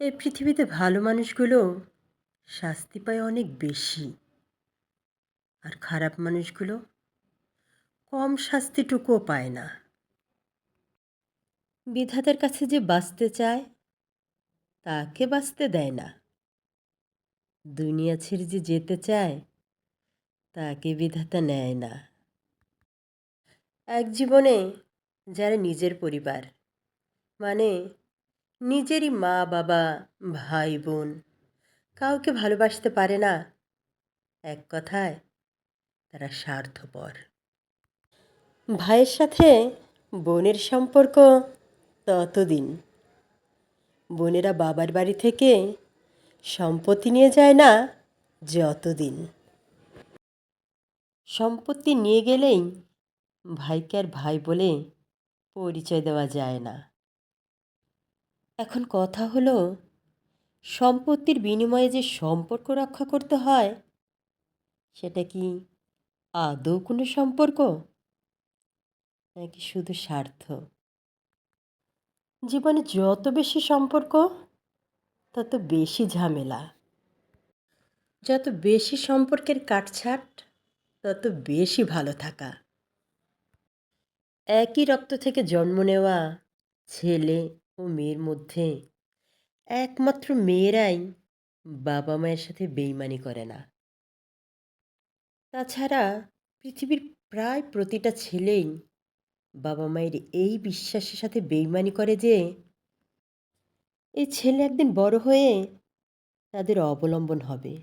এই পৃথিবীতে ভালো মানুষগুলো শাস্তি পায় অনেক বেশি। আর খারাপ মানুষগুলো কম শাস্তিটুকুও পায় না। বিধাতার কাছে যে বাঁচতে চায়, তাকে বাঁচতে দেয় না। দুনিয়া ছেড়ে যে যেতে চায়, তাকে বিধাতা নেয় না। এক জীবনে যারা নিজের পরিবার মানে নিজেরই মা, বাবা, ভাই, বোন কাউকে ভালোবাসতে পারে না। এক কথায়, তারা স্বার্থপর। ভাইয়ের সাথে বোনের সম্পর্ক ততদিন। বোনেরা বাবার বাড়ি থেকে সম্পত্তি নিয়ে যায় না যতদিন। সম্পত্তি নিয়ে গেলেই ভাইকে আর ভাই বলে পরিচয় দেওয়া যায় না। এখন কথা হলো, সম্পত্তির বিনিময়ে যে সম্পর্ক রক্ষা করতে হয়, সেটা কি আদৌ কোনো সম্পর্ক? নাকি শুধু স্বার্থ? জীবনে যত বেশি সম্পর্ক, তত বেশি ঝামেলা। যত বেশি সম্পর্কের কাটছাট, তত বেশি ভালো থাকা। একই রক্ত থেকে জন্ম নেওয়া ছেলে ও মেয়ের মধ্যে। একমাত্র মেয়েরাই বাবা মায়ের সাথে বেইমানি করে না। তাছাড়া পৃথিবীর প্রায় প্রতিটা ছেলেই বাবা মায়ের এই বিশ্বাসের সাথে বেইমানি করে যে এই ছেলে একদিন বড় হয়ে তাদের অবলম্বন হবে।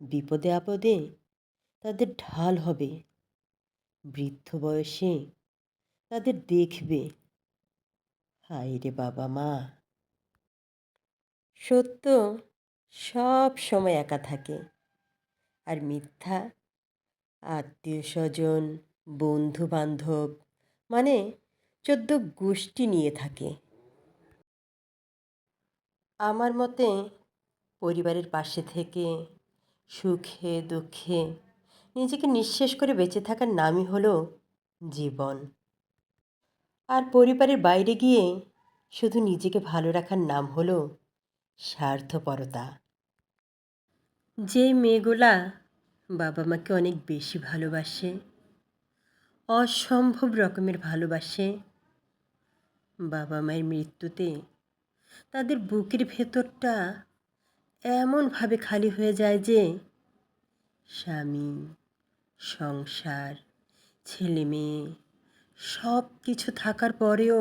বিপদে আপদে তাদের ঢাল হবে। বৃদ্ধ বয়সে তাদের দেখবে। হায় রে বাবা মা। সত্য, সব সময় একা থাকে। আর মিথ্যা আত্মীয় স্বজন বন্ধু বান্ধব মানে চোদ্দ গোষ্ঠী নিয়ে থাকে। আমার মতে পরিবারের পাশে থেকে সুখে, দুঃখে নিজেকে নিঃশেষ করে বেঁচে থাকার নামই হলো জীবন। আর পরিবারের বাইরে গিয়ে শুধু নিজেকে ভালো রাখার নাম হলো স্বার্থপরতা। যে মেয়েগুলা বাবা মাকে অনেক বেশি ভালোবাসে, অসম্ভব রকমের ভালোবাসে, বাবা মায়ের মৃত্যুতে তাদের বুকের ভেতরটা এমনভাবে খালি হয়ে যায় যে স্বামী, সংসার, ছেলে মেয়ে সব কিছু থাকার পরেও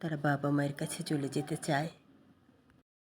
তারা বাবা মায়ের কাছে চলে যেতে চায়।